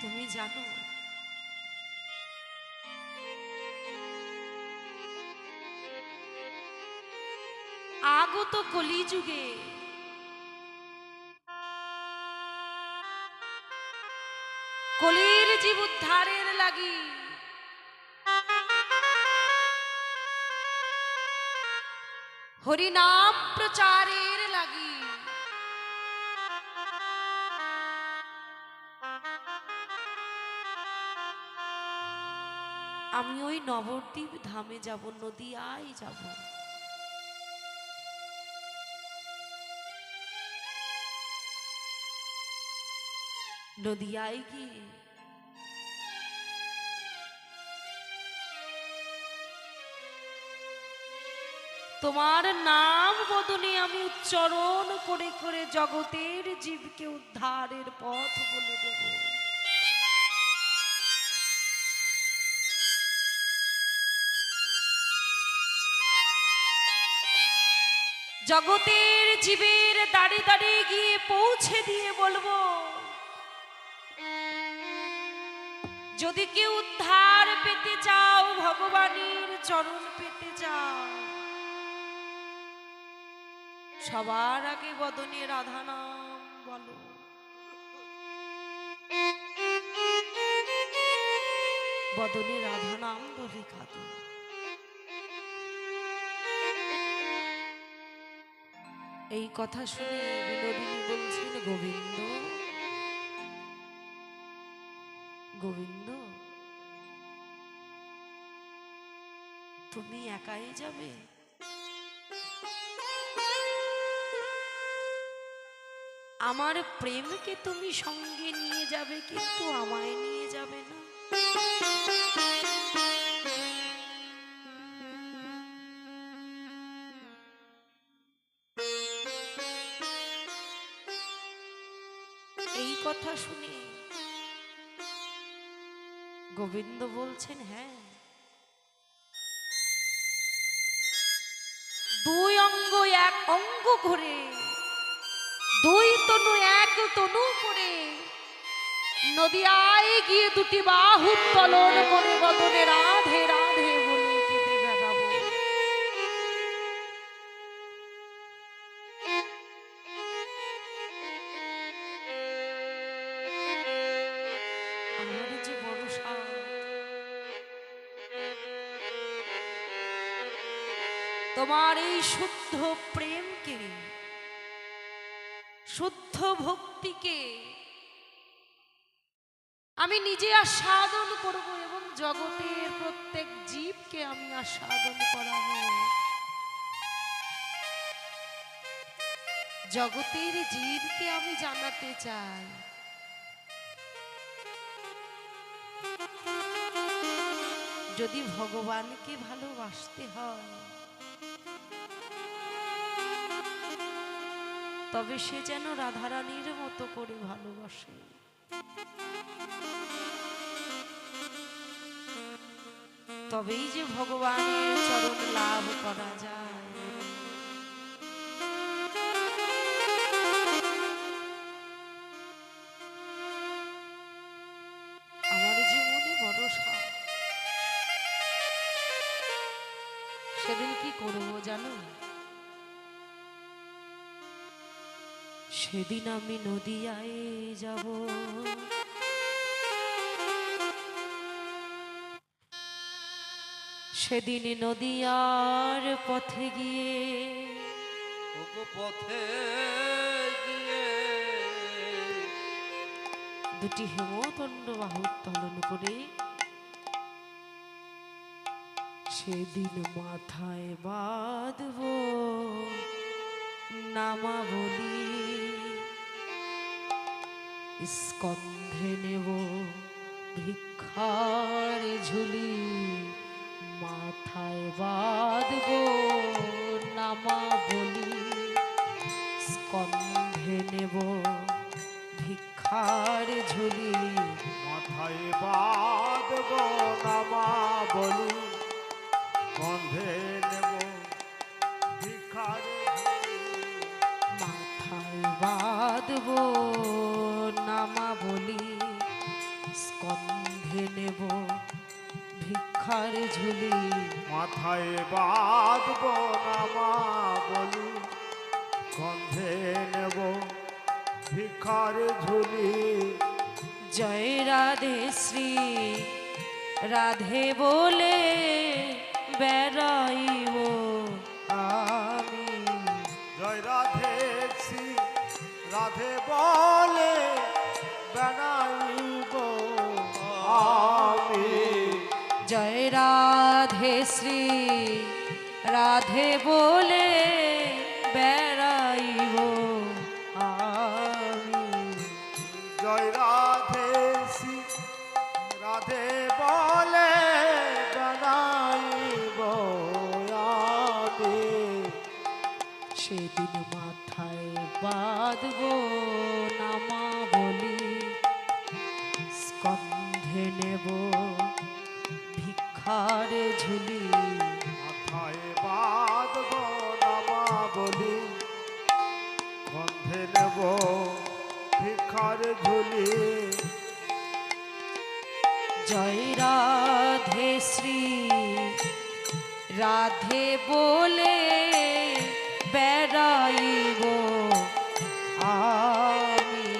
তুমি জানো? আগত কলিযুগে কলির জীব উদ্ধারের লাগি হরিনাম প্রচারের লাগি। আমি ওই নবদ্বীপ ধামে যাব, নদিয়ায় যাব। নদিয়ায় গিয়ে তোমার নাম বদনে আমি উচ্চারণ করে করে জগতের জীবকে উদ্ধারের পথ বলে দেব। জগতের জীবের দাঁড়ে দাঁড়িয়ে গিয়ে পৌঁছে দিয়ে বলব, যদি কেউ উদ্ধার পেতে চাও, ভগবানের চরণ পেতে চাও, সবার আগে বদনে রাধা নাম বলো। বদনে রাধা নাম বলে কাঁদো। এই কথা শুনে বিনোদিনী বলছেন, গোবিন্দ গোবিন্দ, তুমি একাই যাবে? আমার প্রেমকে তুমি সঙ্গে নিয়ে যাবে, কিন্তু আমায় নিয়ে যাবে না। কথা শুনে। গোবিন্দ বলছেন হ্যাঁ। দুই অঙ্গ এক অঙ্গ করে, দুই তনু এক তনু করে, নদিয়ায় গিয়ে দুটি বাহু তলন করে, বদনে রাধে রাধে তোমার এই শুদ্ধ প্রেমকে, শুদ্ধ ভক্তিকে আমি নিজে আস্বাদন করব এবং জগতের প্রত্যেক জীবকে আমি আস্বাদন করাবো। জগতের জীবকে আমি জানাতে চাই। যদি ভগবানকে ভালোবাসতে হয় তবে সে যেন রাধারানীর মতো করে ভালোবাসে। তবেই যে ভগবানের চরণ লাভ করা যায়। সেদিন আমি নদিয়ায় যাব। সেদিন নদিয়ার পথে গিয়ে পথে গিয়ে দুটি হেমতণ্ড বাহু উত্তোলন করে সেদিন মাথায় বাঁধব নামা স্কন্ধে নেব ভিক্ষার ঝুলি মাথায় বাঁধব নামা বলি স্কন্ধে নেব ভিক্ষার ঝুলি মাথায় বাঁধব নামা বলি গন্ধে নেব ভিখারে মাথায় বাঁধব বলি স্কন্ধে নেব ভিক্ষার ঝুলি। মাথায় বাঁধব নামা বলি গন্ধে নেব ভিক্ষার ঝুলি। জয় রাধে শ্রী রাধে বলে বেড়াইব আমি। জয় রাধে শ্রী রাধে বলে শ্রী রাধে বলে বেড়াইব আমি। জয় রাধে শ্রী রাধে বলে বেড়াইব আমি। সেদিন মাথায় বাঁধব নামা বলি স্কন্ধে নেব ভিক্ষার ঝুলি। মাথায় বাঁধব নামা বলি। গন্ধে নেব ভিখার ঝুলি। জয় রাধে শ্রী রাধে বলে বেড়াইব আমি।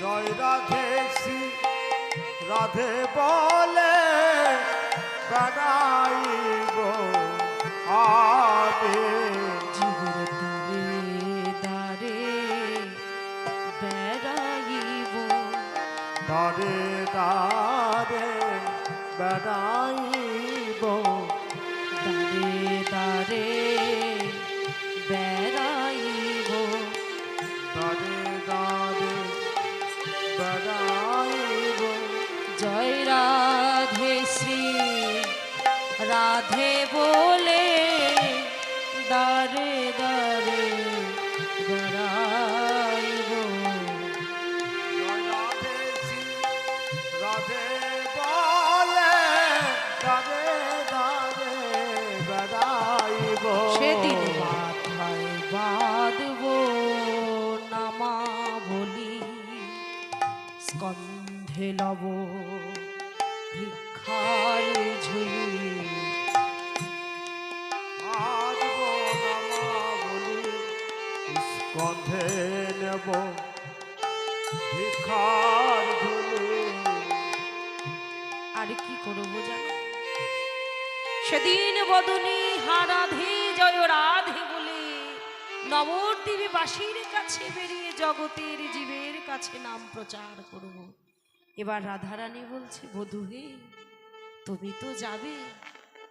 জয় রাধে শ্রী রাধে বলে বেড়াইব আমি জীবন দারে দারে বেড়াইব। দারে দারে বেড়াইব। বলে দারে দারে বেড়াইব রাধে বলে দারে দারে বেড়াইব সেদিন মাথায় বাঁধব নামা বলি স্কন্ধে লব ভিক্ষার ঝুলি। ঝুলি আর কি করব জানো? সেদিন বদনী হারাধে জয় রাধে বলে নবদ্বীপে বাসীর কাছে বেরিয়ে জগতের জীবের কাছে নাম প্রচার করব। এবার রাধারানী বলছে বধূ হে তুমি তো যাবে।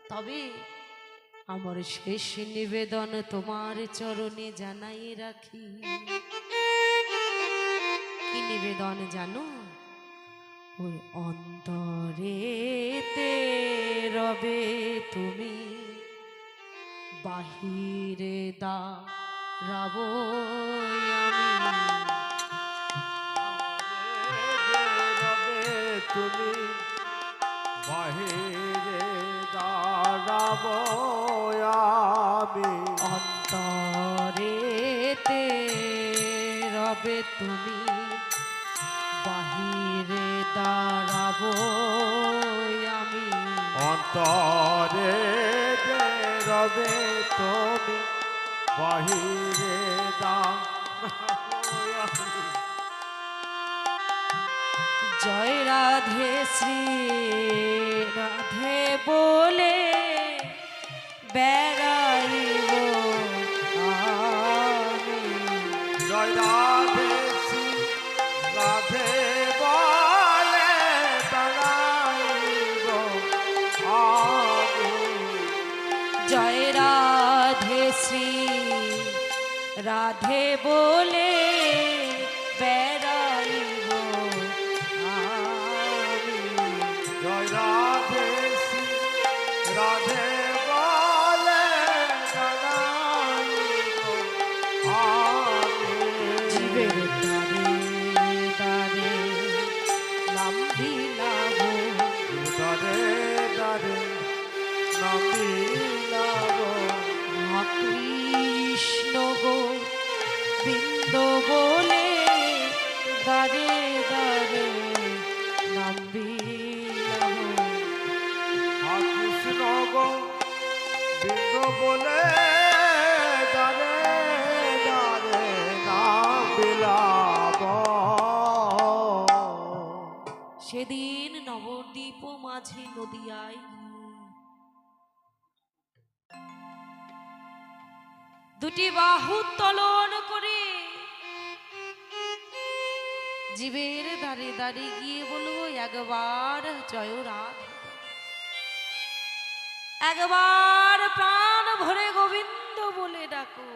তবে আমার শেষ নিবেদন তোমার চরণে জানাই রাখি। কি নিবেদন জানো? ওই অন্তরেতে রবে তুমি বাহিরে দা রব তুমি বাহিরে দাঁড়াব আমি। অন্তরেতে রবে তুমি দাঁড়াবো আমি। অন্তরে রবে তুমি বাহিরে দাঁড়াব জয় রাধে শ্রী রাধে বলে বেড়াইব আমি। জয় রাধে রাধে বলে বেড়াইব জয় রাধে রাধে বলে জীবের দারে দারে নাম দিলাম। দারে দারে নমিলাব সেদিন নবদ্বীপ মাঝে নদিয়ায়। দুটি বাহু তলন করে জীবের দাঁড়ে দাঁড়িয়ে গিয়ে বলব একবার জয় রাধে। একবার প্রাণ ভরে গোবিন্দ বলে ডাকো।